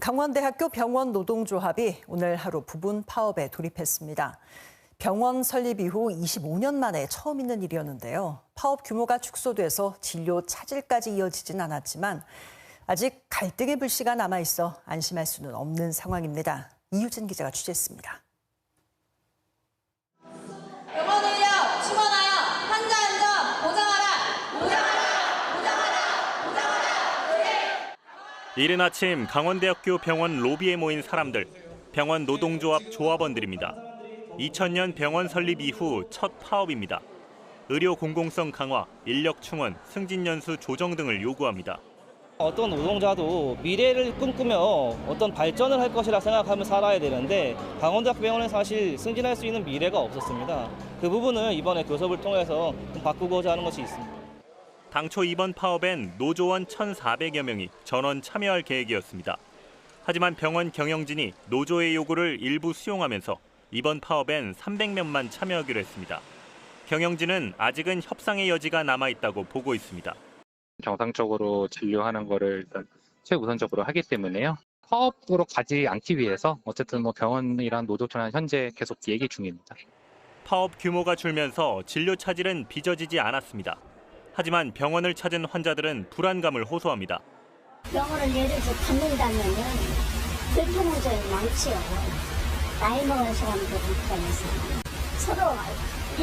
강원대학교 병원 노동조합이 오늘 하루 부분 파업에 돌입했습니다. 병원 설립 이후 25년 만에 처음 있는 일이었는데요. 파업 규모가 축소돼서 진료 차질까지 이어지진 않았지만 아직 갈등의 불씨가 남아 있어 안심할 수는 없는 상황입니다. 이유진 기자가 취재했습니다. 이른 아침 강원대학교 병원 로비에 모인 사람들, 병원 노동조합 조합원들입니다. 2000년 병원 설립 이후 첫 파업입니다. 의료 공공성 강화, 인력 충원, 승진 연수 조정 등을 요구합니다. 어떤 노동자도 미래를 꿈꾸며 어떤 발전을 할 것이라 생각하며 살아야 되는데 강원대학교 병원은 사실 승진할 수 있는 미래가 없었습니다. 그 부분을 이번에 교섭을 통해서 좀 바꾸고자 하는 것이 있습니다. 당초 이번 파업엔 노조원 1,400여 명이 전원 참여할 계획이었습니다. 하지만 병원 경영진이 노조의 요구를 일부 수용하면서 이번 파업엔 300명만 참여하기로 했습니다. 경영진은 아직은 협상의 여지가 남아 있다고 보고 있습니다. 정상적으로 진료하는 거를 최우선적으로 하기 때문에요. 파업으로 가지 않기 위해서 어쨌든 뭐 병원이랑 노조처럼 현재 계속 얘기 중입니다. 파업 규모가 줄면서 진료 차질은 빚어지지 않았습니다. 하지만 병원을 찾은 환자들은 불안감을 호소합니다. 병원을 예를 들어 받는다면은 불편한 점이 많지요. 나이 먹은 사람들 입장에서 서로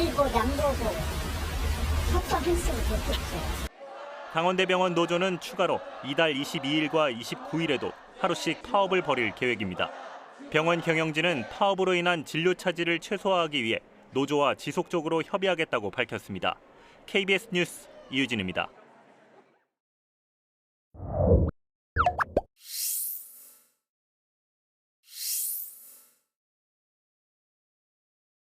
일보 양보고 협상했으면 좋겠죠. 강원대병원 노조는 추가로 이달 22일과 29일에도 하루씩 파업을 벌일 계획입니다. 병원 경영진은 파업으로 인한 진료 차질을 최소화하기 위해 노조와 지속적으로 협의하겠다고 밝혔습니다. KBS 뉴스 이유진입니다.